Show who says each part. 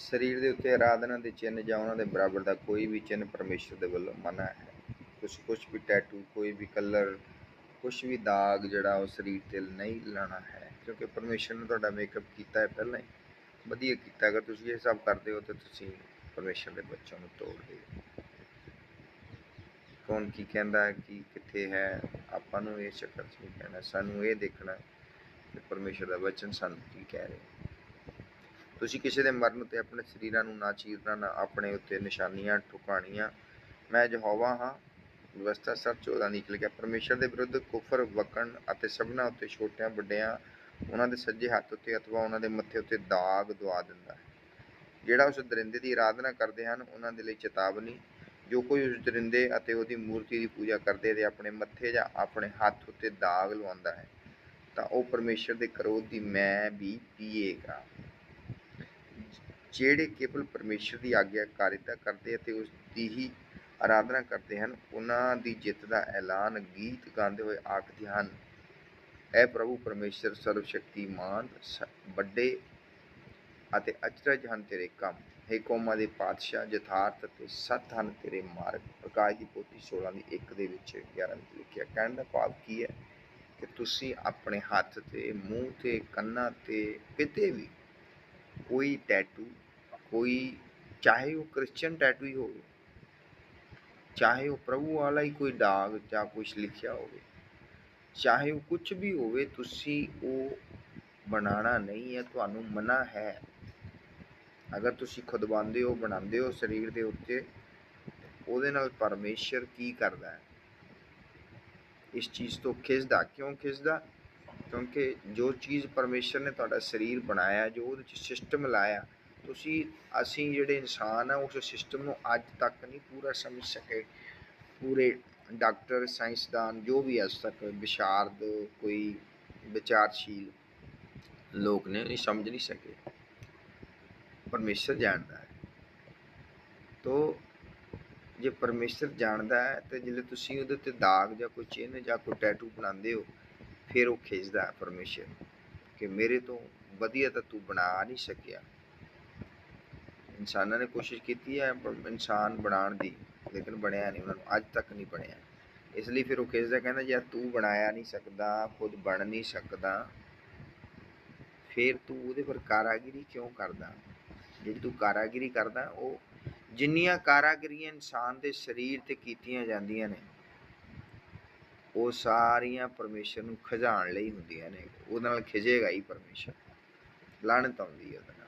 Speaker 1: ਸਰੀਰ ਦੇ ਉੱਤੇ ਆਰਾਧਨਾ ਦੇ ਚਿੰਨ੍ਹ ਜਾਂ ਉਹਨਾਂ ਦੇ ਬਰਾਬਰ ਦਾ ਕੋਈ ਵੀ ਚਿੰਨ੍ਹ ਪਰਮੇਸ਼ਰ ਦੇ ਵੱਲੋਂ ਮਨਾ ਹੈ। ਕੁਛ ਕੁਛ ਵੀ ਟੈਟੂ ਕੋਈ ਵੀ ਕਲਰ ਕੁਛ ਵੀ ਦਾਗ ਜਿਹੜਾ ਉਹ ਸਰੀਰ ਤੇ ਨਹੀਂ ਲਾਣਾ ਹੈ। ਕਿਉਂਕਿ ਪਰਮੇਸ਼ਰ ਨੇ ਤੁਹਾਡਾ ਮੇਕਅਪ ਕੀਤਾ ਹੈ ਪਹਿਲਾਂ ਹੀ। ਵਧੀਆ ਕੀਤਾ। ਅਗਰ ਤੁਸੀਂ ਇਹ ਸਭ ਕਰਦੇ ਹੋ ਤਾਂ ਤੁਸੀਂ ਪਰਮੇਸ਼ਰ ਦੇ ਬੱਚਿਆਂ ਨੂੰ ਤੋੜਦੇ ਹੋ ਕੌਣ ਕੀ ਕਹਿੰਦਾ ਹੈ, ਕਿ ਕਿੱਥੇ ਹੈ, ਆਪਾਂ ਨੂੰ ਇਹ ਚੱਕਰ 'ਚ ਨਹੀਂ ਕਹਿਣਾ ਸਾਨੂੰ ਇਹ ਦੇਖਣਾ ਕਿ ਪਰਮੇਸ਼ਰ ਦਾ ਵਚਨ ਸਾਨੂੰ ਕੀ ਕਹਿ ਰਿਹਾ ਤੁਸੀਂ ਕਿਸੇ ਦੇ ਮਰਨ ਉੱਤੇ ਆਪਣੇ ਸਰੀਰਾਂ ਨੂੰ ਨਾ ਚੀਰਨਾ, ਨਾ ਆਪਣੇ ਉੱਤੇ ਨਿਸ਼ਾਨੀਆਂ ਠੁਕਾਣੀਆਂ। ਮੈਂ ਯਹੋਵਾ ਹਾਂ। ਵਿਵਸਥਾ ਸਭ 14 ਨਿਕਲ ਗਿਆ ਪਰਮੇਸ਼ਰ ਦੇ ਵਿਰੁੱਧ ਕੁਫਰ, ਵਕਣ ਅਤੇ ਸਭਨਾ ਉੱਤੇ ਛੋਟਿਆਂ ਵੱਡਿਆਂ, ਉਹਨਾਂ ਦੇ ਸੱਜੇ ਹੱਥ ਉੱਤੇ ਅਥਵਾ ਉਹਨਾਂ ਦੇ ਮੱਥੇ ਉੱਤੇ ਦਾਗ ਦਵਾ ਦਿੰਦਾ ਹੈ। ਜਿਹੜਾ ਉਸ ਦਰਿੰਦੇ ਦੀ ਆਰਾਧਨਾ ਕਰਦੇ ਹਨ, ਉਹਨਾਂ ਦੇ ਲਈ ਚੇਤਾਵਨੀ, ਜੋ ਕੋਈ ਉਸ ਦਰਿੰਦੇ ਅਤੇ ਉਹਦੀ ਮੂਰਤੀ ਦੀ ਪੂਜਾ ਕਰਦੇ ਤੇ ਆਪਣੇ ਮੱਥੇ ਜਾਂ ਆਪਣੇ ਹੱਥ ਉੱਤੇ ਦਾਗ ਲਵਾਉਂਦਾ ਹੈ, ਤਾਂ ਉਹ ਪਰਮੇਸ਼ਰ ਦੇ ਕਰੋਧ ਦੀ ਮੈਂ ਵੀ ਪੀਏਗਾ। ਜਿਹੜੇ ਕੇਵਲ ਪਰਮੇਸ਼ਰ ਦੀ ਆਗਿਆਕਾਰਿਤਾ ਕਰਦੇ ਅਤੇ ਉਸ ਦੀ ਹੀ ਆਰਾਧਨਾ ਕਰਦੇ ਹਨ, ਉਹਨਾਂ ਦੀ ਜਿੱਤ ਦਾ ਐਲਾਨ ਗੀਤ ਗਾਉਂਦੇ ਹੋਏ ਆਖਦੇ ਹਨ, ਐ ਪ੍ਰਭੂ ਪਰਮੇਸ਼ਰ ਸਰਵ ਸ਼ਕਤੀਮਾਨ ਵੱਡੇ ਅਤੇ ਅਚਰਜ ਹਨ ਤੇਰੇ ਕੰਮ। ਹੈ ਕੌਮਾਂ ਦੇ ਪਾਤਸ਼ਾਹ, ਯਥਾਰਥ ਅਤੇ ਸੱਤ ਹਨ ਤੇਰੇ ਮਾਰਗ। ਪ੍ਰਕਾਸ਼ ਦੀ ਪੋਥੀ 16 ਦੀ 1 ਦੇ ਵਿੱਚ 11 ਵਿੱਚ ਲਿਖਿਆ, ਕਹਿਣ ਦਾ ਭਾਵ ਕੀ ਹੈ? ਕਿ ਤੁਸੀਂ ਆਪਣੇ ਹੱਥ ਤੇ, ਮੂੰਹ ਤੇ, ਕੰਨਾਂ ਤੇ ਕਿਤੇ ਵੀ ਕੋਈ ਟੈਟੂ ਕੋਈ ਚਾਹੇ ਉਹ ਕ੍ਰਿਸਚੀਅਨ ਟੈਟੂ ਹੀ ਹੋਵੇ, ਚਾਹੇ ਉਹ ਪ੍ਰਭੂ ਵਾਲਾ ਹੀ ਕੋਈ ਡਾਗ ਜਾਂ ਕੁਝ ਲਿਖਿਆ ਹੋਵੇ, ਚਾਹੇ ਉਹ ਕੁਝ ਵੀ ਹੋਵੇ, ਤੁਸੀਂ ਉਹ ਬਣਾਉਣਾ ਨਹੀਂ ਹੈ, ਤੁਹਾਨੂੰ ਮਨਾ ਹੈ। ਅਗਰ ਤੁਸੀਂ ਖੁਦਵਾਉਂਦੇ ਹੋ, ਬਣਾਉਂਦੇ ਹੋ ਸਰੀਰ ਦੇ ਉੱਤੇ, ਉਹਦੇ ਨਾਲ ਪਰਮੇਸ਼ਰ ਕੀ ਕਰਦਾ ਹੈ? ਇਸ ਚੀਜ਼ ਤੋਂ ਖਿੱਚਦਾ ਕਿਉਂ ਖਿੱਚਦਾ ਕਿਉਂਕਿ ਜੋ ਚੀਜ਼ ਪਰਮੇਸ਼ਰ ਨੇ ਤੁਹਾਡਾ ਸਰੀਰ ਬਣਾਇਆ, ਜੋ ਉਹਦੇ ਵਿੱਚ ਸਿਸਟਮ ਲਾਇਆ, ਤੁਸੀਂ, ਅਸੀਂ ਜਿਹੜੇ ਇਨਸਾਨ ਆ, ਉਸ ਸਿਸਟਮ ਨੂੰ ਅੱਜ ਤੱਕ ਨਹੀਂ ਪੂਰਾ ਸਮਝ ਸਕੇ। ਪੂਰੇ ਡਾਕਟਰ, ਸਾਇੰਸਦਾਨ, ਜੋ ਵੀ ਅੱਜ ਤੱਕ ਵਿਸ਼ਾਰਦ ਕੋਈ ਵਿਚਾਰਸ਼ੀਲ ਲੋਕ ਨੇ ਇਹ ਸਮਝ ਨਹੀਂ ਸਕੇ। ਪਰਮੇਸ਼ਰ ਜਾਣਦਾ ਹੈ। ਤੋ, ਜੇ ਪਰਮੇਸ਼ਰ ਜਾਣਦਾ ਹੈ, ਤੇ ਜਦੋਂ ਤੁਸੀਂ ਉਹਦੇ ਤੇ ਦਾਗ ਜਾਂ ਕੋਈ ਚਿੰਨ੍ਹ ਜਾਂ ਕੋਈ ਟੈਟੂ ਬਣਾਉਂਦੇ ਹੋ ਫਿਰ ਉਹ ਖਿੱਚਦਾ ਹੈ ਪਰਮੇਸ਼ਰ ਕਿ ਮੇਰੇ ਤੋਂ ਵਧੀਆ ਤਾਂ ਤੂੰ ਬਣਾ ਨਹੀਂ ਸਕਿਆ। ਇਨਸਾਨਾਂ ਨੇ ਕੋਸ਼ਿਸ਼ ਕੀਤੀ ਹੈ ਇਨਸਾਨ ਬਣਾਉਣ ਦੀ, ਲੇਕਿਨ ਬਣਿਆ ਨਹੀਂ, ਉਹਨਾਂ ਨੂੰ ਅੱਜ ਤੱਕ ਨਹੀਂ ਬਣਿਆ। ਇਸ ਲਈ ਫਿਰ ਉਹ ਖਿੱਚਦਾ, ਕਹਿੰਦਾ ਜੇ ਤੂੰ ਬਣਾਇਆ ਨਹੀਂ ਸਕਦਾ, ਖੁਦ ਬਣ ਨਹੀਂ ਸਕਦਾ। ਫਿਰ ਤੂੰ ਉਹਦੇ ਪਰ ਕਾਰਾਗਰੀ ਕਿਉਂ ਕਰਦਾ? ਜਿਹੜੀ ਤੂੰ ਕਾਰਾਗਰੀ ਕਰਦਾ, ਉਹ ਜਿੰਨੀਆਂ ਕਾਰਾਗਰੀਆਂ ਇਨਸਾਨ ਦੇ ਸਰੀਰ ਤੇ ਕੀਤੀਆਂ ਜਾਂਦੀਆਂ ਨੇ ਉਹ ਸਾਰੀਆਂ ਪਰਮੇਸ਼ਰ ਨੂੰ ਖਿਜਾਉਣ ਲਈ ਹੁੰਦੀਆਂ ਨੇ। ਉਹਦੇ ਨਾਲ ਖਿਜੇਗਾ ਹੀ ਪਰਮੇਸ਼ਰ ਲਾਣਤ ਆਉਂਦੀ ਹੈ ਉਹਦੇ